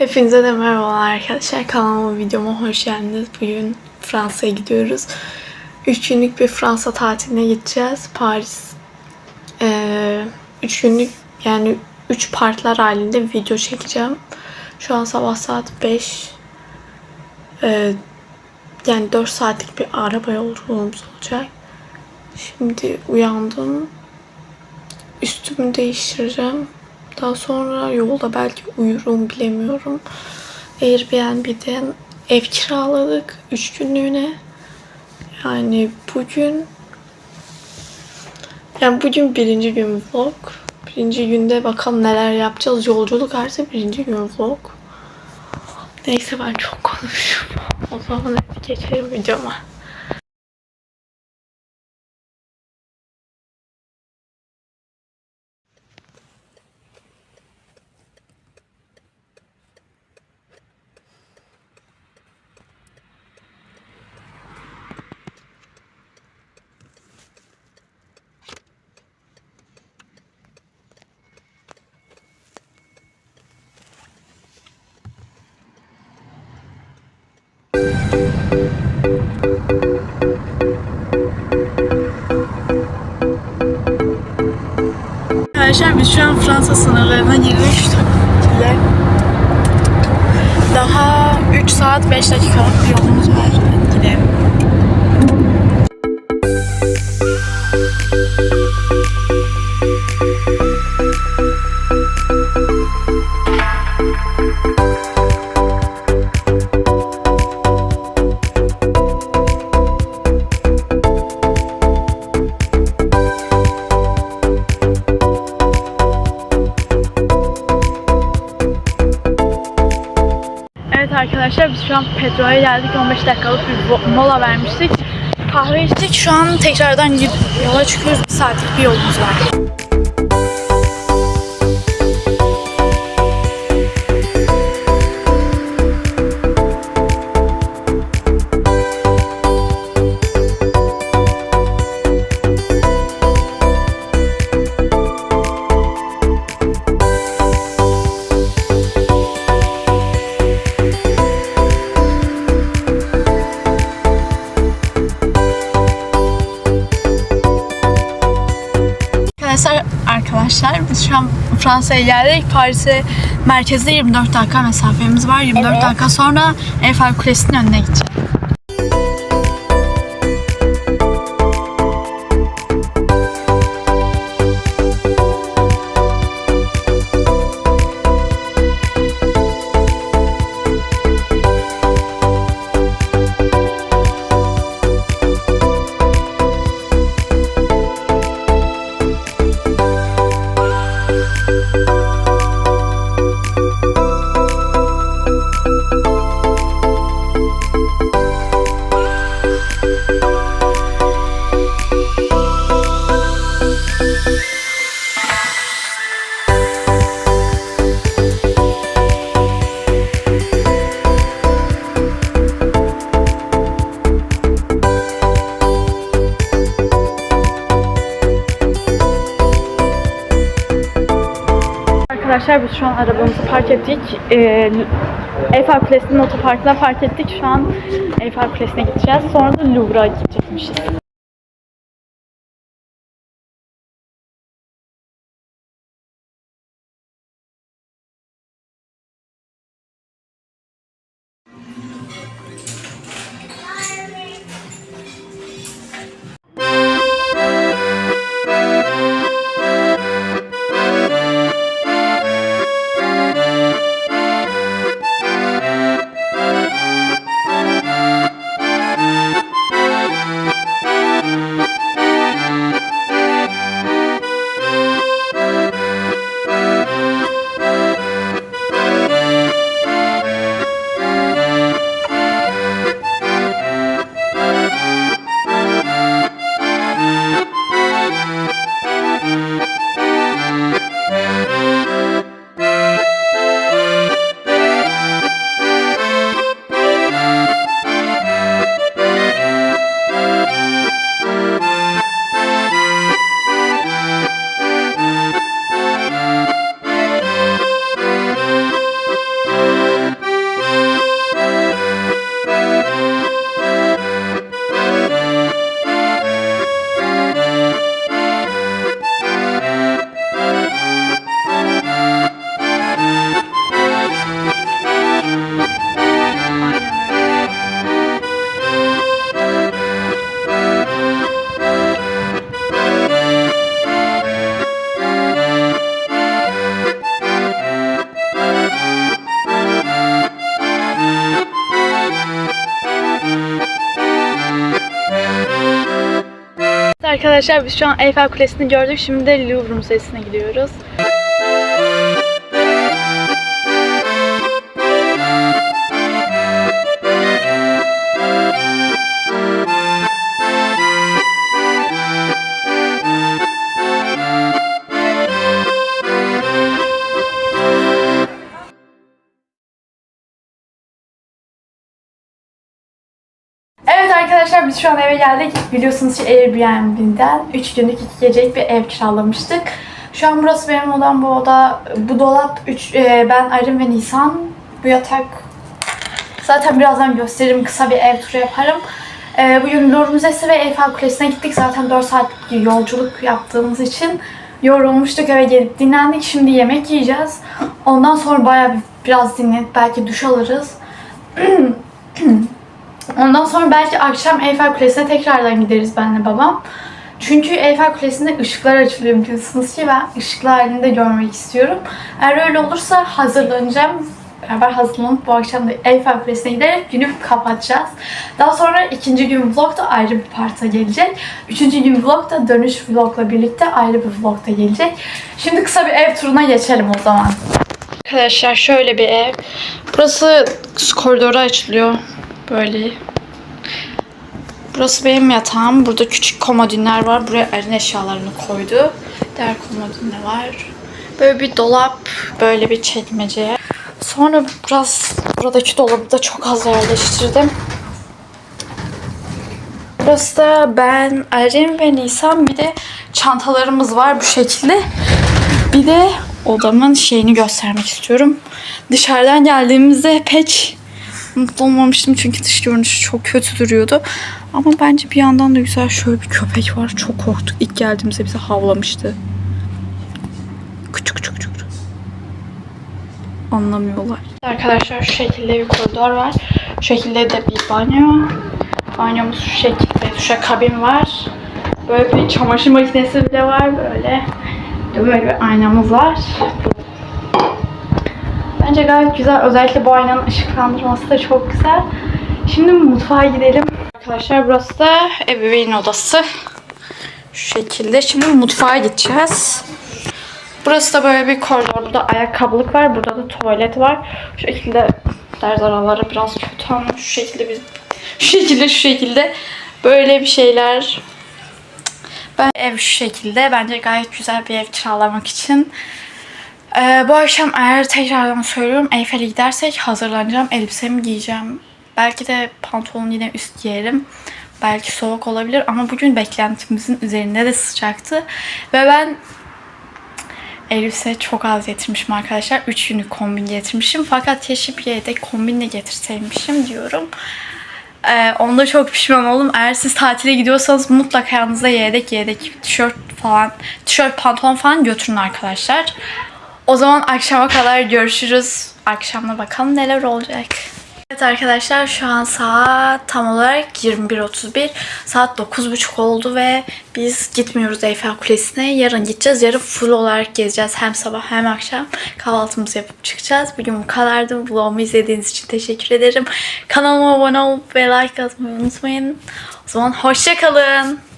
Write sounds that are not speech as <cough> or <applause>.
Hepinize de merhabalar arkadaşlar. Kanalıma videoma hoş geldiniz. Bugün Fransa'ya gidiyoruz. 3 günlük bir Fransa tatiline gideceğiz. Paris 3 günlük yani 3 partlar halinde video çekeceğim. Şu an sabah saat 5. Ee, yani 4 saatlik bir araba yolculuğumuz olacak. Şimdi uyandım. Üstümü değiştireceğim. Daha sonra yolda belki uyurum bilemiyorum. Airbnb'den ev kiraladık 3 günlüğüne. Yani bugün yani bugün birinci gün vlog. Birinci günde bakalım neler yapacağız. Yolculuk artı birinci gün vlog. Neyse ben çok konuşuyorum. O zaman hadi geçelim videoma. Arkadaşlar biz şu an Fransa sınırlarına tabii Daha 3 saat 5 dakikalık bir yolumuz arkadaşlar biz şu an petrola geldik. 15 dakikalık bir mola vermiştik. Kahve içtik. Şu an tekrardan yola çıkıyoruz. Bir saatlik bir yolumuz var. Arkadaşlar, arkadaşlar biz şu an Fransa'ya geldik. Paris'e merkezde 24 dakika mesafemiz var. 24 Evet. dakika sonra Eiffel Kulesi'nin önüne gideceğiz. Arkadaşlar biz şu an arabamızı park ettik. Ee, Kulesi'nin otoparkına park ettik. Şu an Eiffel Kulesi'ne gideceğiz. Sonra da Louvre'a gidecekmişiz. Arkadaşlar biz şu an Eyfel Kulesi'ni gördük. Şimdi de Louvre Müzesi'ne gidiyoruz. Arkadaşlar biz şu an eve geldik. Biliyorsunuz ki Airbnb'den 3 günlük 2 gecelik bir ev kiralamıştık. Şu an burası benim odam, bu oda, bu dolap, üç, e, ben Aylin ve Nisan. Bu yatak zaten birazdan gösteririm, kısa bir ev turu yaparım. E, bugün Louvre Müzesi ve Eyfel Kulesi'ne gittik. Zaten 4 saatlik bir yolculuk yaptığımız için yorulmuştuk eve gelip dinlendik. Şimdi yemek yiyeceğiz. Ondan sonra bayağı bir, biraz dinlenip belki duş alırız. <clears throat> Ondan sonra belki akşam Eyfel Kulesi'ne tekrardan gideriz benle babam. Çünkü Eyfel Kulesi'nde ışıklar açılıyor biliyorsunuz ki ben ışıklı halini de görmek istiyorum. Eğer öyle olursa hazırlanacağım. Beraber hazırlanıp bu akşam da Eyfel Kulesi'ne giderek günü kapatacağız. Daha sonra ikinci gün vlog da ayrı bir parta gelecek. Üçüncü gün vlog da dönüş vlogla birlikte ayrı bir vlog da gelecek. Şimdi kısa bir ev turuna geçelim o zaman. Arkadaşlar şöyle bir ev. Burası koridora açılıyor. Böyle. Burası benim yatağım. Burada küçük komodinler var. Buraya Erin eşyalarını koydu. Diğer komodinler var. Böyle bir dolap, böyle bir çekmece. Sonra biraz buradaki dolabı da çok az yerleştirdim. Burası da ben, Erin ve Nisan bir de çantalarımız var bu şekilde. Bir de odamın şeyini göstermek istiyorum. Dışarıdan geldiğimizde pek mutlu olmamıştım çünkü dış görünüşü çok kötü duruyordu. Ama bence bir yandan da güzel şöyle bir köpek var. Çok korktuk. İlk geldiğimizde bize havlamıştı. Küçük küçük küçük. Anlamıyorlar. Arkadaşlar şu şekilde bir koridor var. Şu şekilde de bir banyo. Banyomuz şu şekilde. Duşa kabin var. Böyle bir çamaşır makinesi bile var böyle. Böyle bir aynamız var. Bence gayet güzel. Özellikle bu aynanın ışıklandırması da çok güzel. Şimdi mutfağa gidelim. Arkadaşlar burası da ebeveyn odası. Şu şekilde. Şimdi mutfağa gideceğiz. Burası da böyle bir koridor. Burada ayakkabılık var. Burada da tuvalet var. Şu şekilde ders araları biraz kötü ama şu şekilde biz şu şekilde şu şekilde böyle bir şeyler. Ben ev şu şekilde. Bence gayet güzel bir ev kiralamak için. Ee, bu akşam eğer tekrardan söylüyorum Eyfel'e gidersek hazırlanacağım. Elbisemi giyeceğim. Belki de pantolon yine üst giyerim. Belki soğuk olabilir ama bugün beklentimizin üzerinde de sıcaktı. Ve ben elbise çok az getirmişim arkadaşlar. 3 günlük kombin getirmişim. Fakat keşke bir yedek kombinle getirseymişim diyorum. Ee, onda çok pişman oldum. Eğer siz tatile gidiyorsanız mutlaka yanınızda yedek yedek tişört falan, tişört pantolon falan götürün arkadaşlar. O zaman akşama kadar görüşürüz. Akşamda bakalım neler olacak. Evet arkadaşlar şu an saat tam olarak 21.31. Saat 9.30 oldu ve biz gitmiyoruz Eyfel Kulesi'ne. Yarın gideceğiz. Yarın full olarak gezeceğiz. Hem sabah hem akşam kahvaltımızı yapıp çıkacağız. Bugün bu kadardı. Vlogumu izlediğiniz için teşekkür ederim. Kanalıma abone olup ve like atmayı unutmayın. O zaman hoşçakalın.